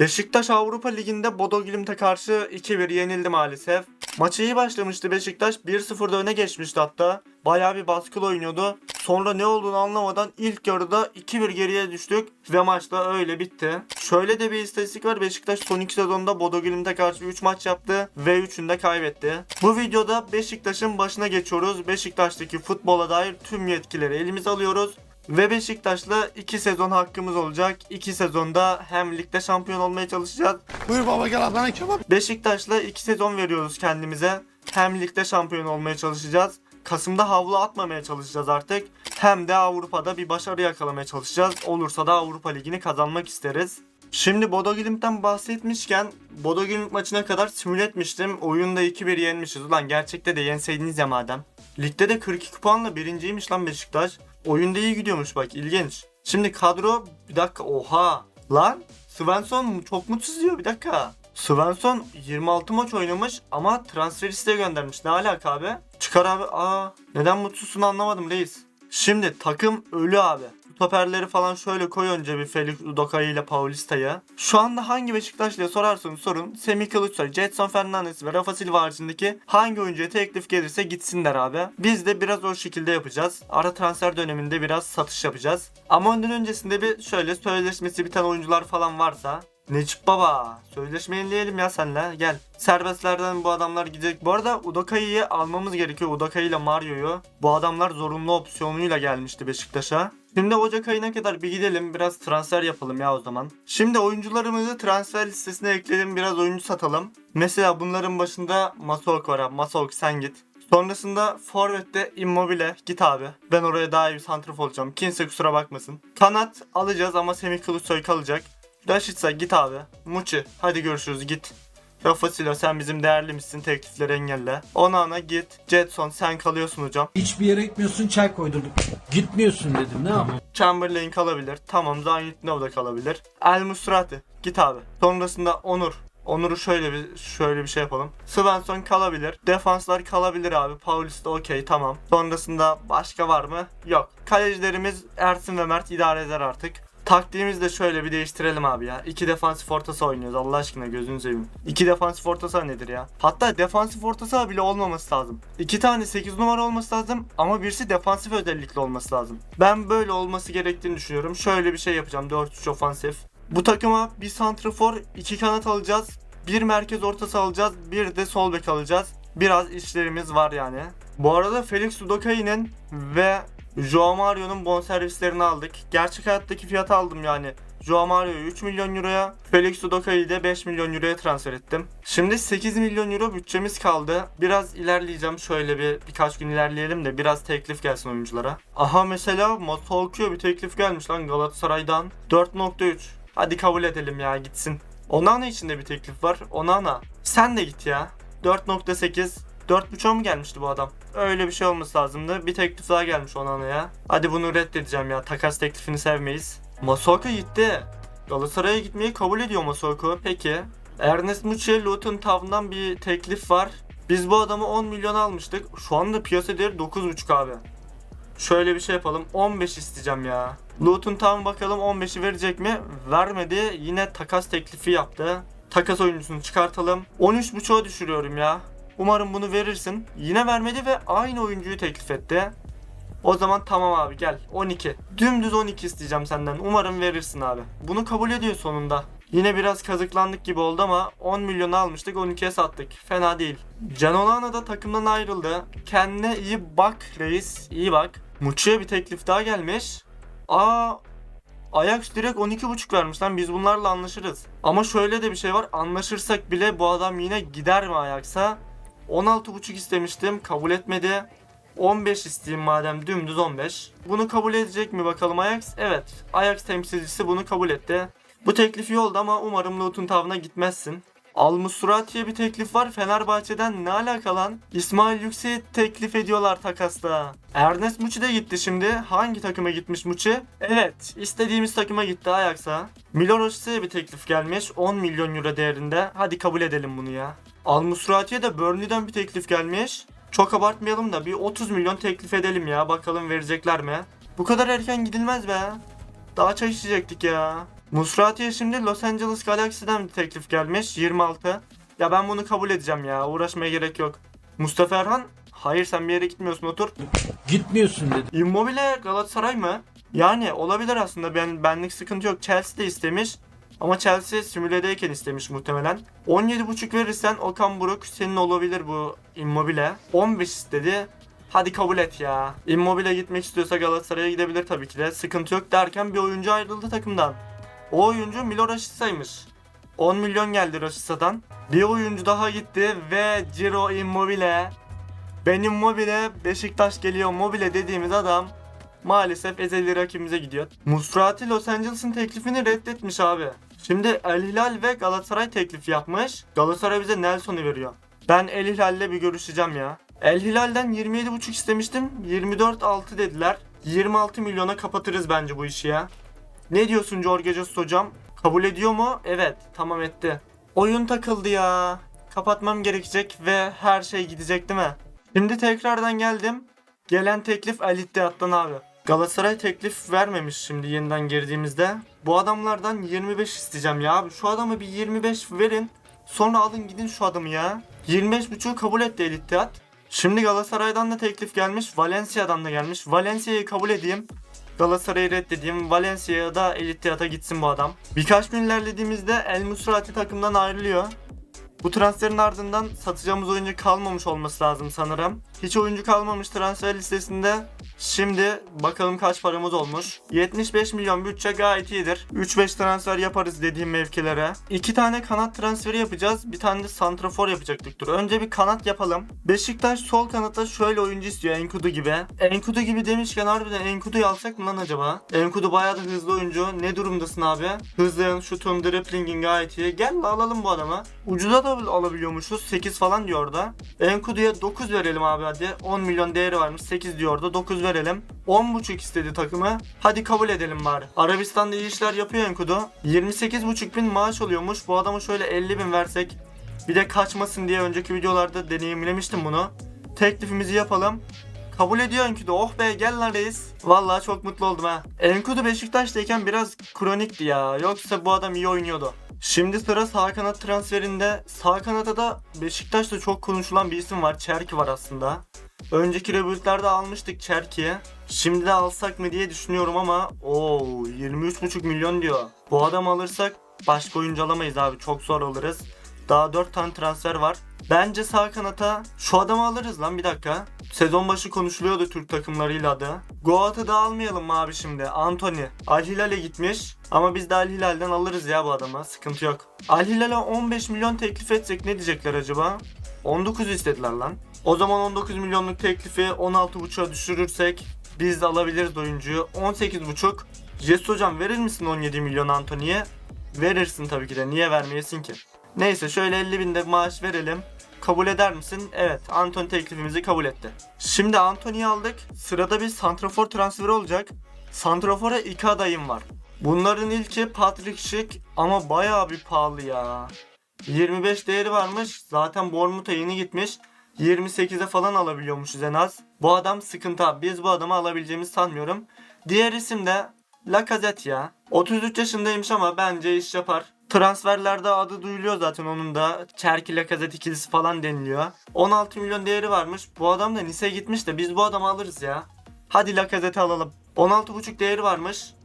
Beşiktaş Avrupa Ligi'nde Bodo Glimt'e karşı 2-1 yenildi maalesef. Maçı iyi başlamıştı Beşiktaş. 1-0'da öne geçmişti hatta. Bayağı bir baskılı oynuyordu. Sonra ne olduğunu anlamadan ilk yarıda 2-1 geriye düştük ve maç da öyle bitti. Şöyle de bir istatistik var. Beşiktaş son 2 sezonda Bodo Glimt'e karşı 3 maç yaptı ve 3'ünü de kaybetti. Bu videoda Beşiktaş'ın başına geçiyoruz. Beşiktaş'taki futbola dair tüm yetkileri elimize alıyoruz. Ve Beşiktaş'la 2 sezon hakkımız olacak. 2 sezonda hem ligde şampiyon olmaya çalışacağız. Buyur baba gel ablana kebap. Beşiktaş'la 2 sezon veriyoruz kendimize. Hem ligde şampiyon olmaya çalışacağız. Kasım'da havlu atmamaya çalışacağız artık. Hem de Avrupa'da bir başarı yakalamaya çalışacağız. Olursa da Avrupa Ligi'ni kazanmak isteriz. Şimdi Bodo Glimt'ten bahsetmişken Bodo Glimt maçına kadar simüle etmiştim. Oyunda 2-1 yenmişiz. Ulan gerçekte de yenseydiniz ya madem. Ligde de 42 puanla birinciymiş lan Beşiktaş. Oyunda iyi gidiyormuş bak ilginç. Şimdi kadro bir dakika oha. Lan Svensson çok mutsuz diyor bir dakika. Svensson 26 maç oynamış ama transfer isteği göndermiş. Ne alaka abi? Çıkar abi. Aa, neden mutsuzsun anlamadım reis. Şimdi takım ölü abi. Stoperleri falan şöyle koy önce bir Felix Udokay ile Paulista'ya. Şu anda hangi Beşiktaş diye sorarsanız sorun. Semih Kılıçsoy, Jetson Fernandes ve Rafa Silva haricindeki hangi oyuncuya teklif gelirse gitsinler abi. Biz de biraz o şekilde yapacağız. Ara transfer döneminde biraz satış yapacağız. Ama ondan öncesinde bir şöyle sözleşmesi biten oyuncular falan varsa Necip Baba sözleşme yenileyelim ya senle gel. Serbestlerden bu adamlar gidecek. Bu arada Udokay'ı almamız gerekiyor. Udokay ile Mario'yu. Bu adamlar zorunlu opsiyonuyla gelmişti Beşiktaş'a. Şimdi Ocak ayına kadar bir gidelim biraz transfer yapalım ya o zaman. Şimdi oyuncularımızı transfer listesine ekledim biraz oyuncu satalım. Mesela bunların başında Masok var abi. Masok sen git. Sonrasında Forvet'te Immobile git abi. Ben oraya daha iyi bir santraf olacağım. Kimse kusura bakmasın. Kanat alacağız ama Semih Kılıçsoy kalacak. Rashica git abi. Muçi hadi görüşürüz git. Rafa Silva sen bizim değerlimizsin teklifleri engelle. Onana git. Jetson sen kalıyorsun hocam. Hiçbir yere gitmiyorsun çay koydurduk. Gitmiyorsun dedim ne yapayım? Chamberlain kalabilir. Tamam Zanyitnov da kalabilir. El Musrati git abi. Sonrasında Onur. Onur'u şöyle bir şöyle bir şey yapalım. Svensson kalabilir. Defanslar kalabilir abi. Paulista okey tamam. Sonrasında başka var mı? Yok. Kalecilerimiz Ersin ve Mert idare eder artık. Taktiğimizi de şöyle bir değiştirelim abi ya. İki defansif orta oynuyoruz Allah aşkına gözünü seveyim. İki defansif orta nedir ya? Hatta defansif orta bile olmaması lazım. İki tane 8 numara olması lazım ama birisi defansif özellikli olması lazım. Ben böyle olması gerektiğini düşünüyorum. Şöyle bir şey yapacağım 4-3 ofansif. Bu takıma bir santrafor, iki kanat alacağız. Bir merkez orta saha alacağız. Bir de sol bek alacağız. Biraz işlerimiz var yani. Bu arada Felix Udokay'ın ve Joao Mario'nun bonservislerini aldık. Gerçek hayattaki fiyatı aldım yani. Joao Mario'yu 3 milyon euroya, Felix Udokay'ı da 5 milyon euroya transfer ettim. Şimdi 8 milyon euro bütçemiz kaldı. Biraz ilerleyeceğim. Şöyle bir birkaç gün ilerleyelim de biraz teklif gelsin oyunculara. Aha mesela Masalkı'ya bir teklif gelmiş lan Galatasaray'dan. 4.3. Hadi kabul edelim ya gitsin. Onana için de bir teklif var. Onana sen de git ya. 4.8 4.5'a mı gelmişti bu adam? Öyle bir şey olması lazımdı. Bir teklif daha gelmiş Onana'ya. Hadi bunu reddedeceğim ya. Takas teklifini sevmeyiz. Masoko gitti. Galatasaray'a gitmeyi kabul ediyor Masoko. Peki. Ernest Muçi'ye Luton Town'dan bir teklif var. Biz bu adamı 10 milyon almıştık. Şu anda piyasa değeri 9.5 abi. Şöyle bir şey yapalım. 15 isteyeceğim ya. Luton Town bakalım 15'i verecek mi? Vermedi. Yine takas teklifi yaptı. Takas oyuncusunu çıkartalım. 13.5'a düşürüyorum ya. Umarım bunu verirsin. Yine vermedi ve aynı oyuncuyu teklif etti. O zaman tamam abi gel 12. Dümdüz 12 isteyeceğim senden. Umarım verirsin abi. Bunu kabul ediyor sonunda. Yine biraz kazıklandık gibi oldu ama 10 milyon almıştık 12'ye sattık. Fena değil. Can Olana da takımdan ayrıldı. Kendine iyi bak reis. iyi bak. Muçi'ye bir teklif daha gelmiş. Aa Ajax direkt 12.5 vermiş lan biz bunlarla anlaşırız. Ama şöyle de bir şey var anlaşırsak bile bu adam yine gider mi Ajax'a? 16.5 istemiştim kabul etmedi. 15 isteyeyim madem dümdüz 15. Bunu kabul edecek mi bakalım Ajax? Evet. Ajax temsilcisi bunu kabul etti. Bu teklif iyi oldu ama umarım Luton Town'a gitmezsin. Al Musurati'ye bir teklif var. Fenerbahçe'den ne alaka? İsmail Yüksek'i teklif ediyorlar takasta. Ernest Muçi de gitti şimdi. Hangi takıma gitmiş Muçi? Evet, istediğimiz takıma gitti Ajax'a. Milorosic'e bir teklif gelmiş. 10 milyon euro değerinde. Hadi kabul edelim bunu ya. Al Musurati'ye de Burnley'den bir teklif gelmiş. Çok abartmayalım da bir 30 milyon teklif edelim ya. Bakalım verecekler mi? Bu kadar erken gidilmez be. Daha çay içecektik ya. Musrati'ye şimdi Los Angeles Galaxy'den bir teklif gelmiş 26. Ya ben bunu kabul edeceğim ya uğraşmaya gerek yok. Mustafa Erhan hayır sen bir yere gitmiyorsun otur. Gitmiyorsun dedim. Immobile Galatasaray mı? Yani olabilir aslında ben benlik sıkıntı yok. Chelsea de istemiş. Ama Chelsea simüledeyken istemiş muhtemelen. 17.5 verirsen Okan Buruk senin olabilir bu Immobile. 15 istedi. Hadi kabul et ya. Immobile gitmek istiyorsa Galatasaray'a gidebilir tabii ki de. Sıkıntı yok derken bir oyuncu ayrıldı takımdan. O oyuncu Milo Rashica'ymış. 10 milyon geldi Rashica'dan. Bir oyuncu daha gitti ve Ciro Immobile. Benim Mobile Beşiktaş geliyor Mobile dediğimiz adam maalesef ezeli rakibimize gidiyor. Musrati Los Angeles'ın teklifini reddetmiş abi. Şimdi El Hilal ve Galatasaray teklif yapmış. Galatasaray bize Nelson'u veriyor. Ben El Hilal'le bir görüşeceğim ya. El Hilal'den 27.5 istemiştim. 24.6 dediler. 26 milyona kapatırız bence bu işi ya. Ne diyorsun Jorge Jesus hocam? Kabul ediyor mu? Evet, tamam etti. Oyun takıldı ya. Kapatmam gerekecek ve her şey gidecek değil mi? Şimdi tekrardan geldim. Gelen teklif El İttihat'tan abi. Galatasaray teklif vermemiş şimdi yeniden girdiğimizde. Bu adamlardan 25 isteyeceğim ya abi. Şu adamı bir 25 verin. Sonra alın gidin şu adamı ya. 25.5'u kabul etti El İttihat. Şimdi Galatasaray'dan da teklif gelmiş. Valencia'dan da gelmiş. Valencia'yı kabul edeyim. Galatasaray'ı reddedeyim. Valencia'ya da El İttihat'a gitsin bu adam. Birkaç gün ilerlediğimizde El Musrati takımdan ayrılıyor. Bu transferin ardından satacağımız oyuncu kalmamış olması lazım sanırım. Hiç oyuncu kalmamış transfer listesinde. Şimdi bakalım kaç paramız olmuş. 75 milyon bütçe gayet iyidir. 3-5 transfer yaparız dediğim mevkilere. 2 tane kanat transferi yapacağız. Bir tane de santrafor yapacaktık. Dur önce bir kanat yapalım. Beşiktaş sol kanatta şöyle oyuncu istiyor Enkudu gibi. Enkudu gibi demişken harbiden Enkudu'yu alsak mı lan acaba? Enkudu bayağı da hızlı oyuncu. Ne durumdasın abi? Hızlın, şutun, driplingin gayet iyi. Gel la alalım bu adama. Ucuza da alabiliyormuşuz. 8 falan diyor orada. Enkudu'ya 9 verelim abi hadi. 10 milyon değeri varmış. 8 diyor orada. 9 verelim. 10.5 istedi takımı. Hadi kabul edelim bari. Arabistan'da iyi işler yapıyor Enkudu. 28.5 bin maaş oluyormuş. Bu adama şöyle 50 bin versek. Bir de kaçmasın diye önceki videolarda deneyimlemiştim bunu. Teklifimizi yapalım. Kabul ediyor Enkudu. Oh be gel lan reis. Vallahi çok mutlu oldum ha. Enkudu Beşiktaş'tayken biraz kronikti ya. Yoksa bu adam iyi oynuyordu. Şimdi sıra sağ kanat transferinde. Sağ kanata da Beşiktaş'ta çok konuşulan bir isim var. Çerki var aslında. Önceki rebuild'lerde almıştık Çerki'yi. Şimdi de alsak mı diye düşünüyorum ama o 23,5 milyon diyor. Bu adam alırsak başka oyuncu alamayız abi. Çok zor alırız. Daha 4 tane transfer var. Bence sağ kanata şu adamı alırız lan bir dakika. Sezon başı konuşuluyordu Türk takımlarıyla adı. Goat'ı da almayalım mı abi şimdi? Anthony. Al Hilal'e gitmiş. Ama biz de Al Hilal'den alırız ya bu adamı. Sıkıntı yok. Al Hilal'e 15 milyon teklif etsek ne diyecekler acaba? 19 istediler lan. O zaman 19 milyonluk teklifi 16.5'a düşürürsek biz de alabiliriz oyuncuyu. 18.5. Jess hocam verir misin 17 milyon Anthony'ye? Verirsin tabii ki de. Niye vermeyesin ki? Neyse şöyle 50 bin de maaş verelim. Kabul eder misin? Evet. Anthony teklifimizi kabul etti. Şimdi Anthony'yi aldık. Sırada bir santrafor transferi olacak. Santrafor'a iki adayım var. Bunların ilki Patrick Schick ama bayağı bir pahalı ya. 25 değeri varmış. Zaten Bournemouth'a yeni gitmiş. 28'e falan alabiliyormuşuz en az. Bu adam sıkıntı abi. Biz bu adamı alabileceğimizi sanmıyorum. Diğer isim de Lacazette ya. 33 yaşındaymış ama bence iş yapar. Transferlerde adı duyuluyor zaten onun da. Çerki Lacazette ikilisi falan deniliyor. 16 milyon değeri varmış. Bu adam da Nice gitmiş de biz bu adamı alırız ya. Hadi Lacazette'i alalım. 16,5 değeri varmış.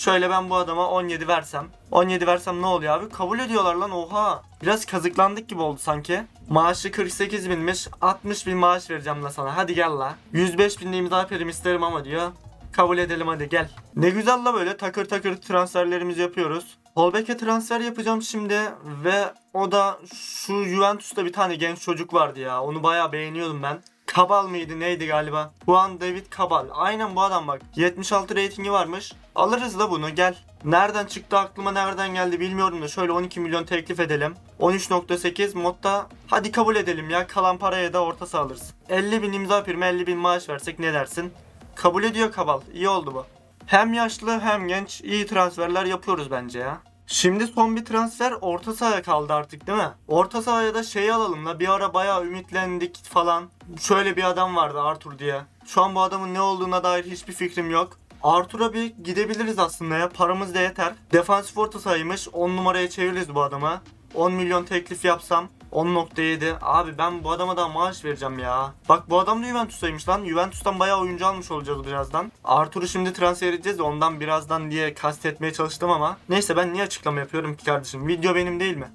Şöyle ben bu adama 17 versem. 17 versem ne oluyor abi? Kabul ediyorlar lan oha. Biraz kazıklandık gibi oldu sanki. Maaşı 48 binmiş. 60 bin maaş vereceğim la sana. Hadi gel la. 105 bin imza prim isterim ama diyor. Kabul edelim hadi gel. Ne güzel la böyle takır takır transferlerimizi yapıyoruz. Holbeck'e transfer yapacağım şimdi ve o da şu Juventus'ta bir tane genç çocuk vardı ya. Onu bayağı beğeniyordum ben. Kabal mıydı neydi galiba? Juan David Kabal. Aynen bu adam bak. 76 reytingi varmış. Alırız da bunu gel. Nereden çıktı aklıma nereden geldi bilmiyorum da şöyle 12 milyon teklif edelim. 13.8 modda hadi kabul edelim ya kalan paraya da orta saha alırız. 50 bin imza primi 50 bin maaş versek ne dersin? Kabul ediyor Kabal. İyi oldu bu. Hem yaşlı hem genç iyi transferler yapıyoruz bence ya. Şimdi son bir transfer orta sahaya kaldı artık değil mi? Orta sahaya da şey alalım la bir ara bayağı ümitlendik falan. Şöyle bir adam vardı Arthur diye. Şu an bu adamın ne olduğuna dair hiçbir fikrim yok. Artur'a bir gidebiliriz aslında ya. Paramız da yeter. Defansif orta sayıymış. 10 numaraya çeviririz bu adama. 10 milyon teklif yapsam 10.7. Abi ben bu adama daha maaş vereceğim ya. Bak bu adam da Juventus'taymış lan. Juventus'tan bayağı oyuncu almış olacağız birazdan. Artur'u şimdi transfer edeceğiz de ondan birazdan diye kastetmeye çalıştım ama. Neyse ben niye açıklama yapıyorum ki kardeşim? Video benim değil mi?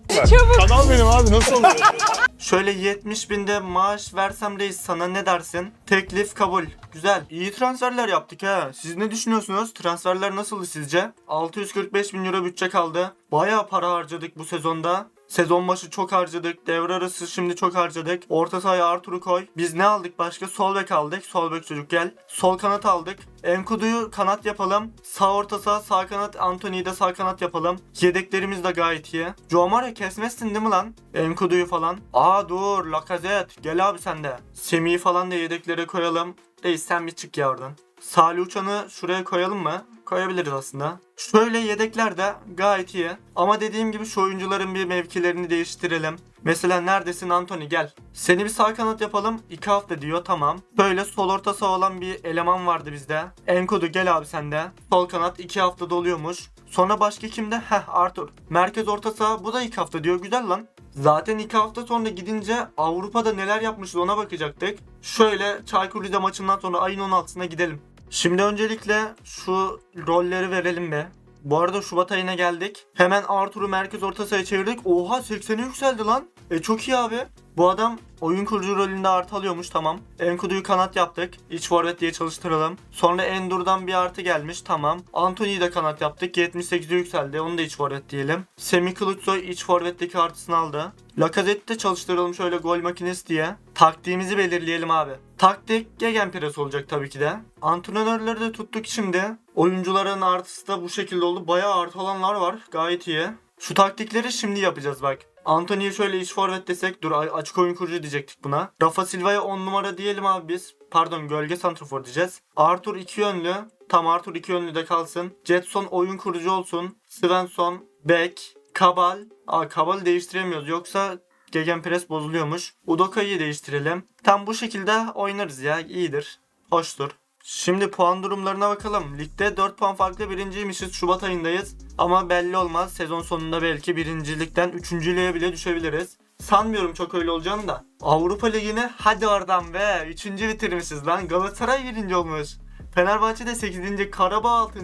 Kanal benim abi nasıl oluyor? Şöyle 70 binde maaş versem reis sana ne dersin? Teklif kabul. Güzel. İyi transferler yaptık ha. Siz ne düşünüyorsunuz? Transferler nasıldı sizce? 645 bin euro bütçe kaldı. Bayağı para harcadık bu sezonda. Sezon başı çok harcadık. Devre arası şimdi çok harcadık. Orta sahaya Artur'u koy. Biz ne aldık başka? Sol bek aldık. Sol bek çocuk gel. Sol kanat aldık. Enkudu'yu kanat yapalım. Sağ orta saha sağ kanat Anthony'yi de sağ kanat yapalım. Yedeklerimiz de gayet iyi. Joe kesmezsin değil mi lan? Enkudu'yu falan. Aa dur Lacazette gel abi sen de. Semih'i falan da yedeklere koyalım. Reis sen bir çık ya oradan. Salih Uçan'ı şuraya koyalım mı? Koyabiliriz aslında. Şöyle yedekler de gayet iyi. Ama dediğim gibi şu oyuncuların bir mevkilerini değiştirelim. Mesela neredesin Anthony gel. Seni bir sağ kanat yapalım. 2 hafta diyor tamam. Böyle sol orta saha olan bir eleman vardı bizde. Enkodu gel abi sen de. Sol kanat 2 hafta doluyormuş. Sonra başka kimde? Heh Arthur. Merkez orta saha bu da 2 hafta diyor. Güzel lan. Zaten 2 hafta sonra gidince Avrupa'da neler yapmışız ona bakacaktık. Şöyle Çaykur Rize maçından sonra ayın 16'sına gidelim. Şimdi öncelikle şu rolleri verelim be. Bu arada Şubat ayına geldik. Hemen Arthur'u merkez orta sahaya çevirdik. Oha 80'e yükseldi lan. E çok iyi abi. Bu adam oyun kurucu rolünde artı alıyormuş tamam. Enkudu'yu kanat yaptık. İç forvet diye çalıştıralım. Sonra Endur'dan bir artı gelmiş tamam. Anthony'yi de kanat yaptık. 78'e yükseldi. Onu da iç forvet diyelim. Semih Kılıçsoy iç forvetteki artısını aldı. Lacazette'i de çalıştıralım şöyle gol makinesi diye. Taktiğimizi belirleyelim abi. Taktik gegenpress olacak tabii ki de. Antrenörleri de tuttuk şimdi. Oyuncuların artısı da bu şekilde oldu. Bayağı artı alanlar var. Gayet iyi. Şu taktikleri şimdi yapacağız bak. Anthony'yi şöyle iç forvet desek dur açık oyun kurucu diyecektik buna. Rafa Silva'ya 10 numara diyelim abi biz. Pardon gölge santrafor diyeceğiz. Arthur 2 yönlü. Tam Arthur 2 yönlü de kalsın. Jetson oyun kurucu olsun. Svensson, Beck, Kabal. Aa Kabal değiştiremiyoruz yoksa Gegenpress bozuluyormuş. Udoka'yı değiştirelim. Tam bu şekilde oynarız ya iyidir. Hoştur. Şimdi puan durumlarına bakalım. Ligde 4 puan farklı birinciymişiz. Şubat ayındayız. Ama belli olmaz. Sezon sonunda belki birincilikten üçüncülüğe bile düşebiliriz. Sanmıyorum çok öyle olacağını da. Avrupa Ligi'ni hadi oradan be. Üçüncü bitirmişiz lan. Galatasaray birinci olmuş. Fenerbahçe de 8. Karabağ 6.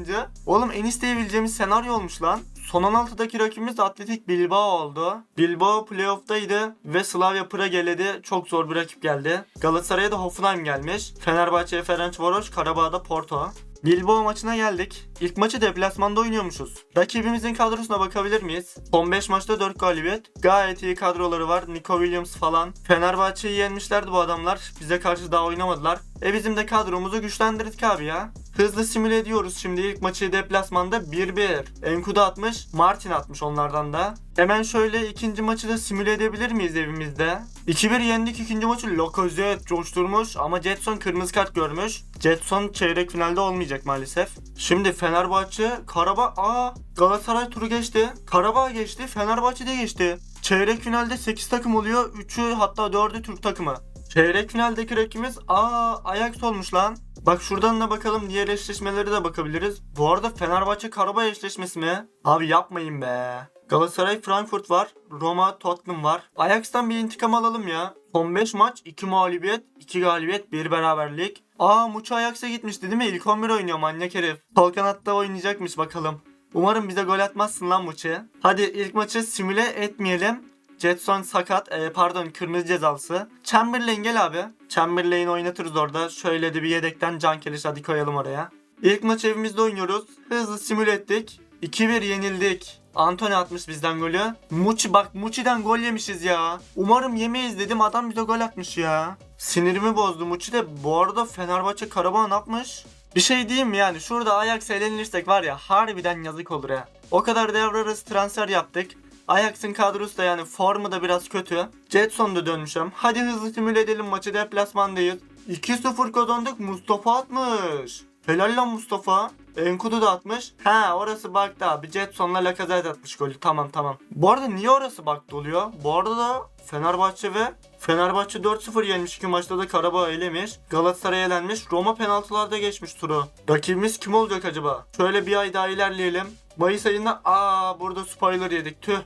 Oğlum en isteyebileceğimiz senaryo olmuş lan. Son 16'daki rakibimiz Atletik Bilbao oldu. Bilbao playoff'taydı ve Slavia Prag eledi. Çok zor bir rakip geldi. Galatasaray'a da Hoffenheim gelmiş. Fenerbahçe'ye Ferencvaros, Karabağ'da Porto. Bilbao maçına geldik. İlk maçı deplasmanda oynuyormuşuz. Rakibimizin kadrosuna bakabilir miyiz? Son 5 maçta 4 galibiyet. Gayet iyi kadroları var. Nico Williams falan. Fenerbahçe'yi yenmişlerdi bu adamlar. Bize karşı daha oynamadılar. E bizim de kadromuzu güçlendirdik abi ya. Hızlı simüle ediyoruz şimdi ilk maçı deplasmanda 1-1. Enkudu atmış, Martin atmış onlardan da. Hemen şöyle ikinci maçı da simüle edebilir miyiz evimizde? 2-1 yendik ikinci maçı Lacazette coşturmuş ama Jetson kırmızı kart görmüş. Jetson çeyrek finalde olmayacak maalesef. Şimdi Fenerbahçe, Karabağ, aa Galatasaray turu geçti. Karabağ geçti, Fenerbahçe de geçti. Çeyrek finalde 8 takım oluyor. 3'ü hatta 4'ü Türk takımı. Çeyrek finaldeki rakibimiz aa Ajax olmuş lan. Bak şuradan da bakalım diğer eşleşmelere de bakabiliriz. Bu arada Fenerbahçe Karabağ eşleşmesi mi? Abi yapmayın be. Galatasaray Frankfurt var. Roma Tottenham var. Ajax'tan bir intikam alalım ya. Son 5 maç 2 mağlubiyet, 2 galibiyet, 1 beraberlik. Aa Muçi Ajax'a gitmişti değil mi? İlk 11 oynuyor manyak herif. Sol kanatta oynayacakmış bakalım. Umarım bize gol atmazsın lan Muçi. Hadi ilk maçı simüle etmeyelim. Jetson sakat, e, pardon kırmızı cezalısı. Chamberlain gel abi. Chamberlain oynatırız orada. Şöyle de bir yedekten can keleş hadi koyalım oraya. İlk maç evimizde oynuyoruz. Hızlı simüle ettik. 2-1 yenildik. Antony atmış bizden golü. Muçi bak Muçi'den gol yemişiz ya. Umarım yemeyiz dedim adam bize gol atmış ya. Sinirimi bozdu Muçi de bu arada Fenerbahçe Karabağ ne yapmış? Bir şey diyeyim mi yani şurada Ajax'a elenilirsek var ya harbiden yazık olur ya. O kadar devre arası transfer yaptık. Ajax'ın kadrosu da yani formu da biraz kötü. Jetson da dönmüşüm. Hadi hızlı simüle edelim maçı deplasmandayız. 2-0 kazandık Mustafa atmış. Helal lan Mustafa. Enkudu da atmış. Ha orası baktı abi. Jetson'la Lacazette atmış golü. Tamam tamam. Bu arada niye orası baktı oluyor? Bu arada da Fenerbahçe ve Fenerbahçe 4-0 yenmiş. iki maçta da Karabağ elemiş. Galatasaray elenmiş. Roma penaltılarda geçmiş turu. Rakibimiz kim olacak acaba? Şöyle bir ay daha ilerleyelim. Mayıs ayında aa burada spoiler yedik. Tüh.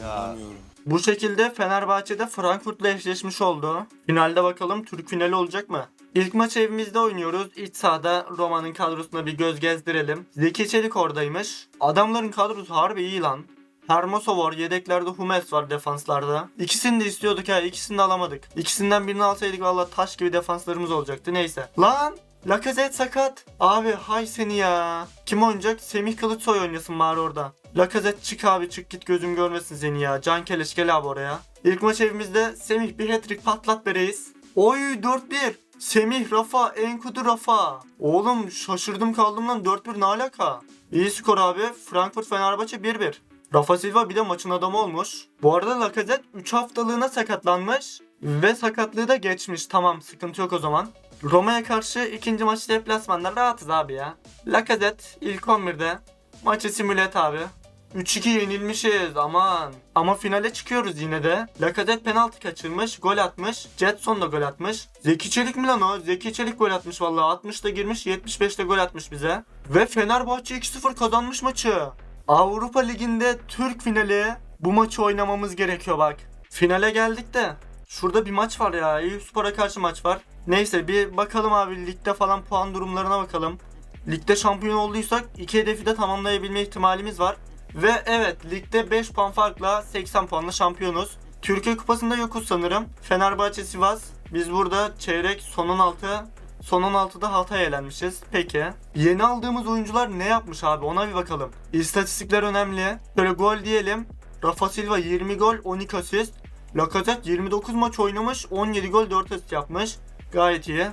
Ya. Bu şekilde Fenerbahçe'de Frankfurt'la eşleşmiş oldu. Finalde bakalım Türk finali olacak mı? İlk maç evimizde oynuyoruz. İç sahada Roma'nın kadrosuna bir göz gezdirelim. Zeki Çelik oradaymış. Adamların kadrosu harbi iyi lan. Hermoso var, yedeklerde Hummels var defanslarda. İkisini de istiyorduk ha, ikisini de alamadık. İkisinden birini alsaydık valla taş gibi defanslarımız olacaktı neyse. Lan! Lacazette sakat. Abi hay seni ya. Kim oynayacak? Semih Kılıçsoy oynasın bari orada. Lacazette çık abi çık git gözüm görmesin seni ya. Can Keleş gel abi oraya. İlk maç evimizde Semih bir hat-trick patlat be reis. Oy 4-1. Semih Rafa, Enkudu Rafa. Oğlum şaşırdım kaldım lan 4-1 ne alaka? İyi skor abi. Frankfurt Fenerbahçe 1-1. Rafa Silva bir de maçın adamı olmuş. Bu arada Lacazette 3 haftalığına sakatlanmış. Ve sakatlığı da geçmiş. Tamam sıkıntı yok o zaman. Roma'ya karşı ikinci maç deplasmanda rahatız abi ya. Lacazette ilk 11'de. Maçı simüle et abi. 3-2 yenilmişiz aman. Ama finale çıkıyoruz yine de. Lacazette penaltı kaçırmış, gol atmış. Jetson da gol atmış. Zeki Çelik mi lan o? Zeki Çelik gol atmış vallahi. 60 da girmiş, 75 de gol atmış bize. Ve Fenerbahçe 2-0 kazanmış maçı. Avrupa Ligi'nde Türk finali. Bu maçı oynamamız gerekiyor bak. Finale geldik de. Şurada bir maç var ya. Eyüpspor'a karşı maç var. Neyse bir bakalım abi ligde falan puan durumlarına bakalım. Ligde şampiyon olduysak iki hedefi de tamamlayabilme ihtimalimiz var. Ve evet ligde 5 puan farkla 80 puanla şampiyonuz. Türkiye Kupası'nda yokuz sanırım. Fenerbahçe Sivas. Biz burada çeyrek son 16 Son 16'da Hatay elenmişiz. Peki. Yeni aldığımız oyuncular ne yapmış abi ona bir bakalım. İstatistikler önemli. Böyle gol diyelim. Rafa Silva 20 gol 12 asist. Lacazette 29 maç oynamış 17 gol 4 asist yapmış. Gayet iyi.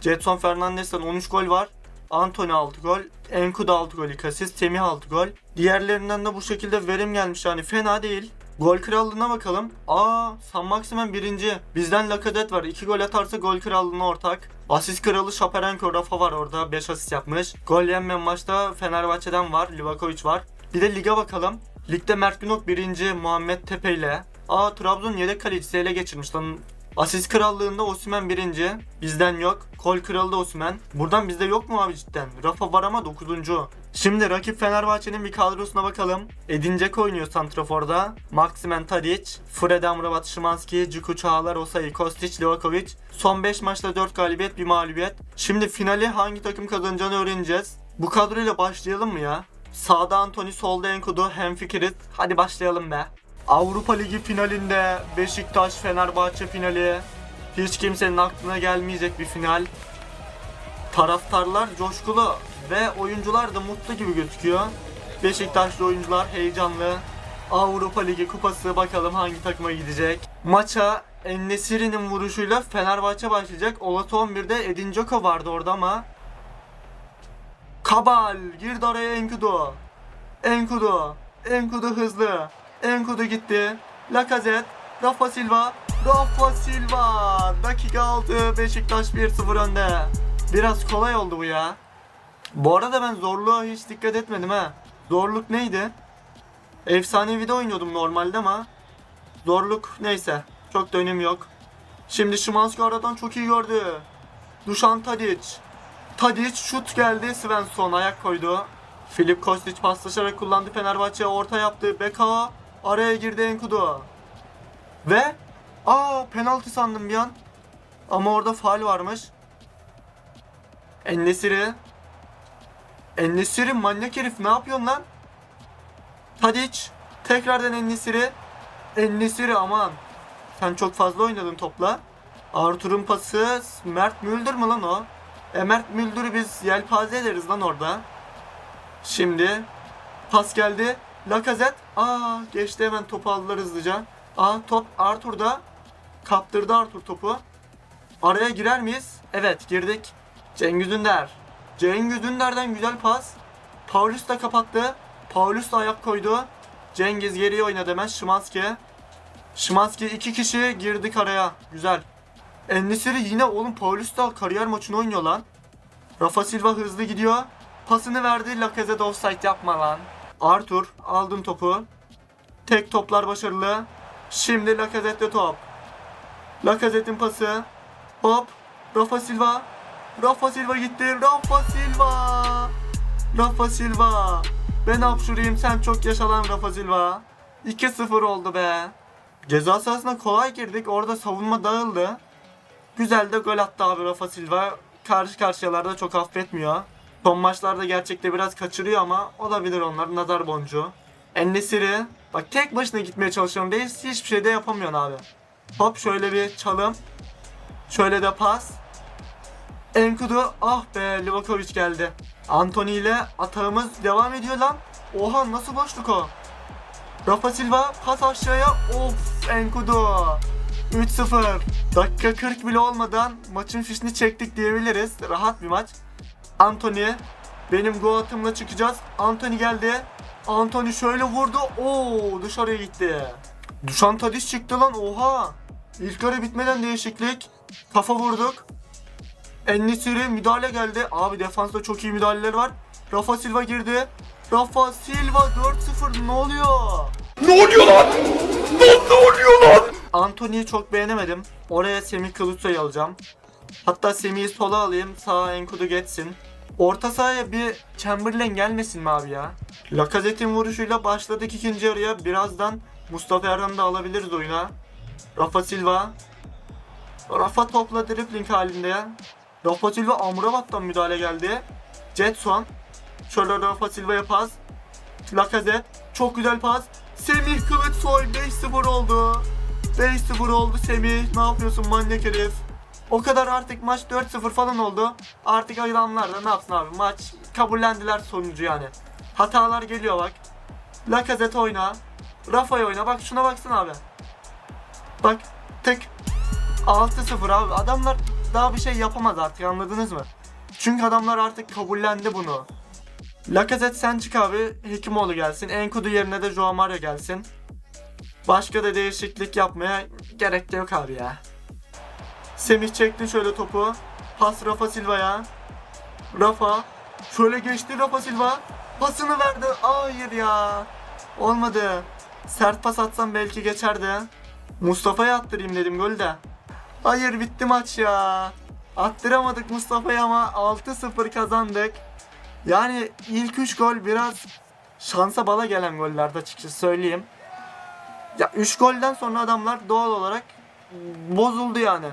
Jetson Fernandes'ten 13 gol var. Anthony 6 gol. Enkudu 6 gol 2 asist. Semih 6 gol. Diğerlerinden de bu şekilde verim gelmiş yani fena değil. Gol krallığına bakalım. Aa, San Maximen birinci. Bizden Lacazette var. 2 gol atarsa gol krallığına ortak. Asist kralı Şaparenko Rafa var orada. 5 asist yapmış. Gol yenmeyen maçta Fenerbahçe'den var. Livakovic var. Bir de lige bakalım. Ligde Mert Günok birinci. Muhammed Tepe ile. Aa Trabzon yedek kalecisi ele geçirmiş lan. Asist krallığında Osimhen birinci. Bizden yok. Gol kralı da Osimhen. Buradan bizde yok mu abi cidden? Rafa var ama dokuzuncu. Şimdi rakip Fenerbahçe'nin bir kadrosuna bakalım. Edin Dzeko oynuyor Santrafor'da. Maximen Tadic, Fred Amrabat, Szymanski, Cuku Çağlar, Osayi, Kostic, Livakovic. Son 5 maçta 4 galibiyet, bir mağlubiyet. Şimdi finali hangi takım kazanacağını öğreneceğiz. Bu kadroyla başlayalım mı ya? Sağda Anthony, solda Enkudu, hemfikiriz. Hadi başlayalım be. Avrupa Ligi finalinde Beşiktaş Fenerbahçe finali. Hiç kimsenin aklına gelmeyecek bir final. Taraftarlar coşkulu ve oyuncular da mutlu gibi gözüküyor. Beşiktaşlı oyuncular heyecanlı. Avrupa Ligi kupası bakalım hangi takıma gidecek. Maça Ennesiri'nin vuruşuyla Fenerbahçe başlayacak. Olası 11'de Edin Dzeko vardı orada ama. Kabal girdi araya Enkudu. Enkudu. Enkudu hızlı. Enkudu gitti. Lacazette. Rafa Silva. Rafa Silva. Dakika 6. Beşiktaş 1-0 önde. Biraz kolay oldu bu ya. Bu arada ben zorluğa hiç dikkat etmedim ha. Zorluk neydi? Efsanevi de oynuyordum normalde ama zorluk neyse. Çok da önemi yok. Şimdi Şimanski aradan çok iyi gördü. Dušan Tadic. Tadic şut geldi. Svensson ayak koydu. Filip Kostic paslaşarak kullandı Fenerbahçe orta yaptı. Beka araya girdi Enkudu. Ve aa penaltı sandım bir an. Ama orada faal varmış. Ennesiri. Ennesiri manyak herif ne yapıyorsun lan? Tadic. Tekrardan Ennesiri. Ennesiri aman. Sen çok fazla oynadın topla. Arthur'un pası Mert Müldür mü lan o? E Mert Müldür'ü biz yelpaze ederiz lan orada. Şimdi pas geldi. Lacazette. Aa geçti hemen topu aldılar hızlıca. Aa top Arthur'da. Kaptırdı Arthur topu. Araya girer miyiz? Evet girdik. Cengiz Ünder. Cengiz Ünder'den güzel pas. Paulus da kapattı. Paulus da ayak koydu. Cengiz geriye oynadı hemen. Şimanski. Şimanski iki kişi girdik araya. Güzel. Ennesiri yine oğlum Paulus da kariyer maçını oynuyor lan. Rafa Silva hızlı gidiyor. Pasını verdi. Lacazette offside yapma lan. Arthur aldın topu. Tek toplar başarılı. Şimdi Lacazette'de top. Lacazette'in pası. Hop. Rafa Silva. Rafa Silva gitti. Rafa Silva. Rafa Silva. Ben hapşurayım sen çok yaşa lan Rafa Silva. 2-0 oldu be. Ceza sahasına kolay girdik. Orada savunma dağıldı. Güzel de gol attı abi Rafa Silva. Karşı karşıyalarda çok affetmiyor. Son maçlarda gerçekte biraz kaçırıyor ama olabilir onlar. Nazar boncuğu. Ennesiri. Bak tek başına gitmeye çalışıyorum. Reis hiçbir şey de yapamıyorsun abi. Hop şöyle bir çalım. Şöyle de pas. Enkudu ah be Livakovic geldi. Anthony ile atağımız devam ediyor lan. Oha nasıl boşluk o? Rafa Silva pas aşağıya. Of Enkudu. 3-0. Dakika 40 bile olmadan maçın fişini çektik diyebiliriz. Rahat bir maç. Anthony. Benim gol atımla çıkacağız. Anthony geldi. Anthony şöyle vurdu. Oo dışarıya gitti. Dušan Tadić çıktı lan oha. İlk yarı bitmeden değişiklik. Kafa vurduk. Ennesiri müdahale geldi. Abi defansta çok iyi müdahaleler var. Rafa Silva girdi. Rafa Silva 4-0 ne oluyor? Ne oluyor lan? Lan ne oluyor lan? Anthony'yi çok beğenemedim. Oraya Semih Kılıçsoy'u alacağım. Hatta Semih'i sola alayım. Sağa Enkudu geçsin. Orta sahaya bir Chamberlain gelmesin mi abi ya? Lacazette'in vuruşuyla başladık ikinci yarıya. Birazdan Mustafa Erdem'i de alabiliriz oyuna. Rafa Silva. Rafa topla dribbling halinde. Rafa Silva Amrabat'tan müdahale geldi. Jetson. Şöyle Rafa Silva'ya pas. Lacazette. Çok güzel pas. Semih Kılıçsoy 5-0 oldu. 5-0 oldu Semih. Ne yapıyorsun manyak herif? O kadar artık maç 4-0 falan oldu. Artık adamlar da ne yapsın abi? Maç kabullendiler sonucu yani. Hatalar geliyor bak. Lacazette oyna. Rafa'ya oyna. Bak şuna baksana abi. Bak tık. 6-0 abi. Adamlar daha bir şey yapamaz artık anladınız mı? Çünkü adamlar artık kabullendi bunu. Lacazette sen çık abi. Hekimoğlu gelsin. Enkudu yerine de Joao Mario gelsin. Başka da değişiklik yapmaya gerek de yok abi ya. Semih çekti şöyle topu. Pas Rafa Silva'ya. Rafa. Şöyle geçti Rafa Silva. Pasını verdi. Hayır ya. Olmadı. Sert pas atsam belki geçerdi. Mustafa'ya attırayım dedim golü de. Hayır bitti maç ya. Attıramadık Mustafa'ya ama 6-0 kazandık. Yani ilk 3 gol biraz şansa bala gelen gollerdi açıkçası söyleyeyim. Ya 3 golden sonra adamlar doğal olarak bozuldu yani.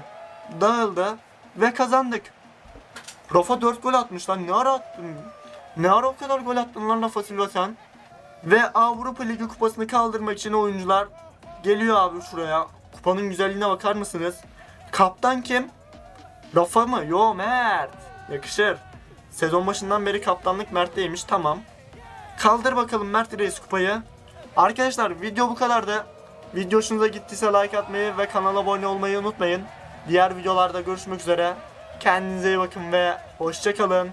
Dağıldı ve kazandık. Rafa 4 gol atmış lan ne ara attın? Ne ara o kadar gol attın lan Rafa Silva sen? Ve Avrupa Ligi kupasını kaldırmak için oyuncular geliyor abi şuraya. Kupanın güzelliğine bakar mısınız? Kaptan kim? Rafa mı? Yo Mert. Yakışır. Sezon başından beri kaptanlık Mert'teymiş tamam. Kaldır bakalım Mert Reis kupayı. Arkadaşlar video bu kadardı. Video hoşunuza gittiyse like atmayı ve kanala abone olmayı unutmayın. Diğer videolarda görüşmek üzere. Kendinize iyi bakın ve hoşçakalın.